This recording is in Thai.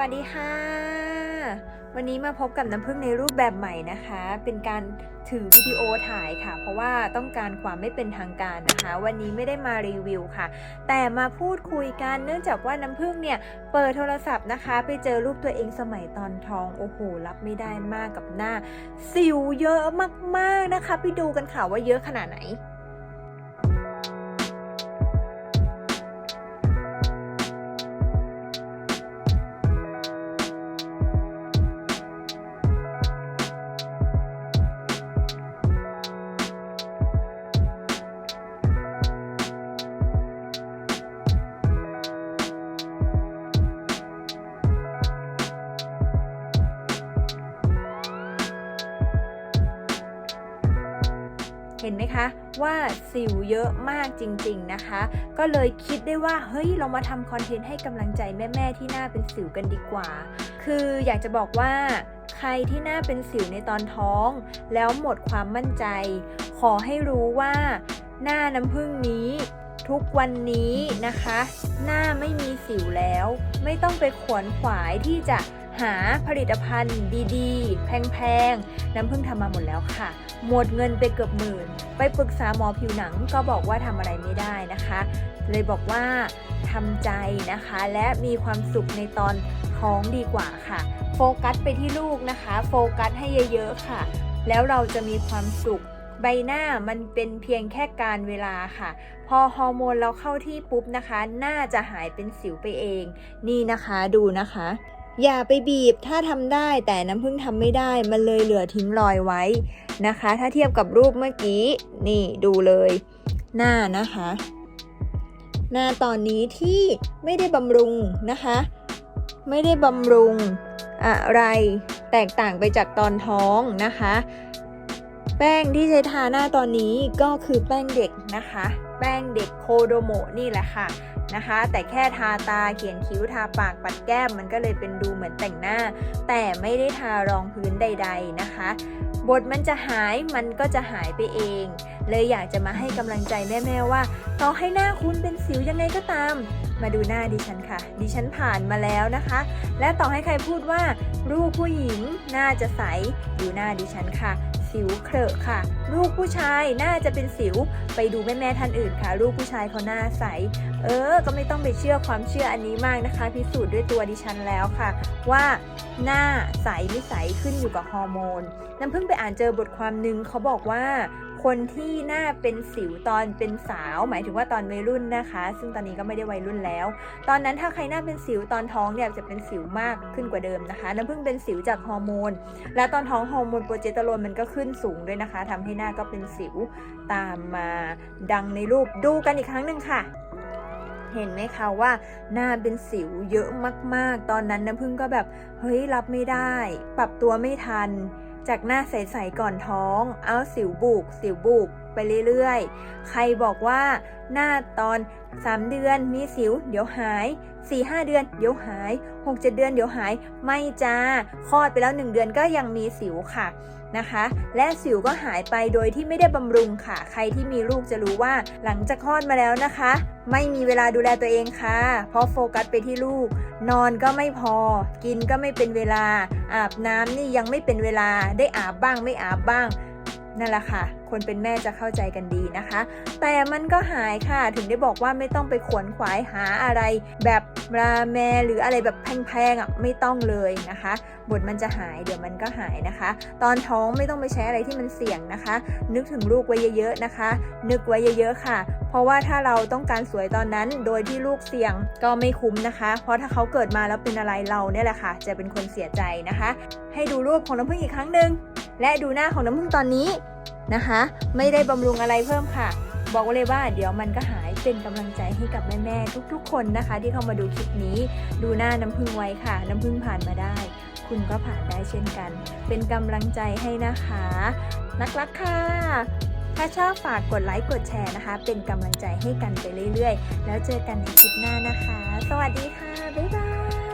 วัสดีค่ะ วันนี้มาพบกับน้ำพึ่งในรูปแบบใหม่นะคะ เป็นการถือวิดีโอถ่ายค่ะ เพราะว่าต้องการความไม่เป็นทางการนะคะ วันนี้ไม่ได้มารีวิวค่ะ แต่มาพูดคุยกันเนื่องจากว่าน้ำพึ่งเนี่ย เปิดโทรศัพท์นะคะ ไปเจอรูปตัวเองสมัยตอนท้องโอ้โหรับไม่ได้มากกับหน้า สิวเยอะมากๆนะคะ ไปดูกันค่ะว่าเยอะขนาดไหน ห็นไหมคะว่าสิวเยอะมากจริง ๆนะคะ ก็เลยคิดได้ว่าเฮ้ยเรามาทำคอนเทนต์ให้กำลังใจแม่ ๆ ที่หน้าเป็นสิวกันดีกว่า คืออยากจะบอกว่าใครที่หน้าเป็นสิวในตอนท้อง แล้วหมดความมั่นใจ ขอให้รู้ว่า หน้าน้ำผึ้งนี้ทุกวันนี้นะคะ หน้าไม่มีสิวแล้ว ไม่ต้องไปขวนขวายที่จะ หาผลิตภัณฑ์ดีๆ แพงๆ น้ำผึ้งทำมาหมดแล้วค่ะ หมดเงินไปเกือบหมื่น ไปปรึกษาหมอผิวหนังก็บอกว่าทำอะไรไม่ได้นะคะ เลยบอกว่าทำใจนะคะ และมีความสุขในตอนท้องดีกว่าค่ะ โฟกัสไปที่ลูกนะคะ โฟกัสให้เยอะๆค่ะ แล้วเราจะมีความสุขใบหน้ามันเป็นเพียงแค่การเวลาค่ะ พอฮอร์โมนเราเข้าที่ปุ๊บนะคะหน้าจะหายเป็นสิวไปเอง นี่นะคะดูนะคะ อย่าไปบีบถ้าทำได้แต่น้ำผึ้งทำไม่ได้มันเลยเหลือทิ้งรอยไว้นะคะ ถ้าเทียบกับรูปเมื่อกี้ นี่ดูเลย หน้านะคะ หน้าตอนนี้ที่ไม่ได้บำรุงนะคะ ไม่ได้บำรุงอะไรแตกต่างไปจากตอนท้องนะคะ แป้งที่ใช้ทาหน้าตอนนี้ก็คือแป้งเด็กนะคะ แป้งเด็กโคโดโมนี่แหละค่ะ นะคะ แต่แค่ทาตาเขียนคิ้วทาปากปัดแก้มมันก็เลยเป็นดูเหมือนแต่งหน้า แต่ไม่ได้ทารองพื้นใด ๆนะคะบทมันจะหายมันก็จะหายไปเอง เลยอยากจะมาให้กำลังใจแม่ๆว่า ต่อให้หน้าคุณเป็นสิวยังไงก็ตาม มาดูหน้าดิฉันค่ะ ดิฉันผ่านมาแล้วนะคะ และต่อให้ใครพูดว่าลูกผู้หญิงหน่าจะใสดูหน้าดิฉันค่ะ สิวเครอะค่ะ ลูกผู้ชายน่าจะเป็นสิว ไปดูแม่แม่ท่านอื่นค่ะ ลูกผู้ชายเขาหน้าใส เออ ก็ไม่ต้องไปเชื่อความเชื่ออันนี้มากนะคะ พิสูจน์ด้วยตัวดิฉันแล้วค่ะ ว่าหน้าใสไม่ใสขึ้นอยู่กับฮอร์โมนน้ำเพิ่งไปอ่านเจอบทความหนึ่งเขาบอกว่า คนที่หน้าเป็นสิวตอนเป็นสาว หมายถึงว่าตอนวัยรุ่นนะคะ ซึ่งตอนนี้ก็ไม่ได้วัยรุ่นแล้ว ตอนนั้นถ้าใครหน้าเป็นสิวตอนท้องเนี่ยจะเป็นสิวมากขึ้นกว่าเดิมนะคะน้ำเพิ่งเป็นสิวจากฮอร์โมน และตอนท้องฮอร์โมนโปรเจสเตอโรนมันก็ขึ้นสูงด้วยนะคะทำให้หน้าก็เป็นสิวตามมาดังในรูปดูกันอีกครั้งหนึ่งค่ะเห็นไหมคะว่าหน้าเป็นสิวเยอะมากๆ ตอนนั้นน้ำพึ่งก็แบบ เฮ้ยรับไม่ได้ ปรับตัวไม่ทัน จากหน้าใสๆก่อนท้อง เอาสิวบุก สิวบุก ไปเรื่อยๆ ใครบอกว่าหน้าตอน 3 เดือนมีสิว เดี๋ยวหาย 4-5 เดือน เดี๋ยวหาย 6-7 เดือนเดี๋ยวหายไม่จ้าคลอดไปแล้ว 1 เดือนก็ยังมีสิวค่ะนะคะ และสิวก็หายไปโดยที่ไม่ได้บำรุงค่ะ ใครที่มีลูกจะรู้ว่าหลังจากคลอดมาแล้วนะคะ ไม่มีเวลาดูแลตัวเองค่ะ เพราะโฟกัสไปที่ลูก นอนก็ไม่พอ กินก็ไม่เป็นเวลา อาบน้ำนี่ยังไม่เป็นเวลาได้อาบบ้างไม่อาบบ้าง นั่นแหละค่ะ คนเป็นแม่จะเข้าใจกันดีนะคะ แต่มันก็หายค่ะ ถึงได้บอกว่าไม่ต้องไปขวนขวายหาอะไร แบบราแมหรืออะไรแบบแพงๆอะไม่ต้องเลยนะคะบทมันจะหายเดี๋ยวมันก็หายนะคะ ตอนท้องไม่ต้องไปใช้อะไรที่มันเสี่ยงนะคะ นึกถึงลูกไว้เยอะๆนะคะ นึกไว้เยอะๆค่ะ เพราะว่าถ้าเราต้องการสวยตอนนั้น โดยที่ลูกเสี่ยงก็ไม่คุ้มนะคะ เพราะถ้าเขาเกิดมาแล้วเป็นอะไรเราเนี่ยแหละค่ะ จะเป็นคนเสียใจนะคะ ให้ดูรูปของน้ำผึ้งอีกครั้งหนึ่ง และดูหน้าของน้ำผึ้งตอนนี้นะคะ ไม่ได้บำรุงอะไรเพิ่มค่ะ บอกไว้เลยว่าเดี๋ยวมันก็หายเป็นกำลังใจให้กับแม่ๆทุกๆ คนนะคะ ที่เข้ามาดูคลิปนี้ ดูหน้าน้ำผึ้งไว้ค่ะ น้ำผึ้งผ่านมาได้ คุณก็ผ่านได้เช่นกัน เป็นกำลังใจให้นะคะ นักรักค่ะถ้าชอบฝากกดไลค์กดแชร์นะคะ เป็นกำลังใจให้กันไปเรื่อยๆ แล้วเจอกันในคลิปหน้านะคะ สวัสดีค่ะ บ๊ายบาย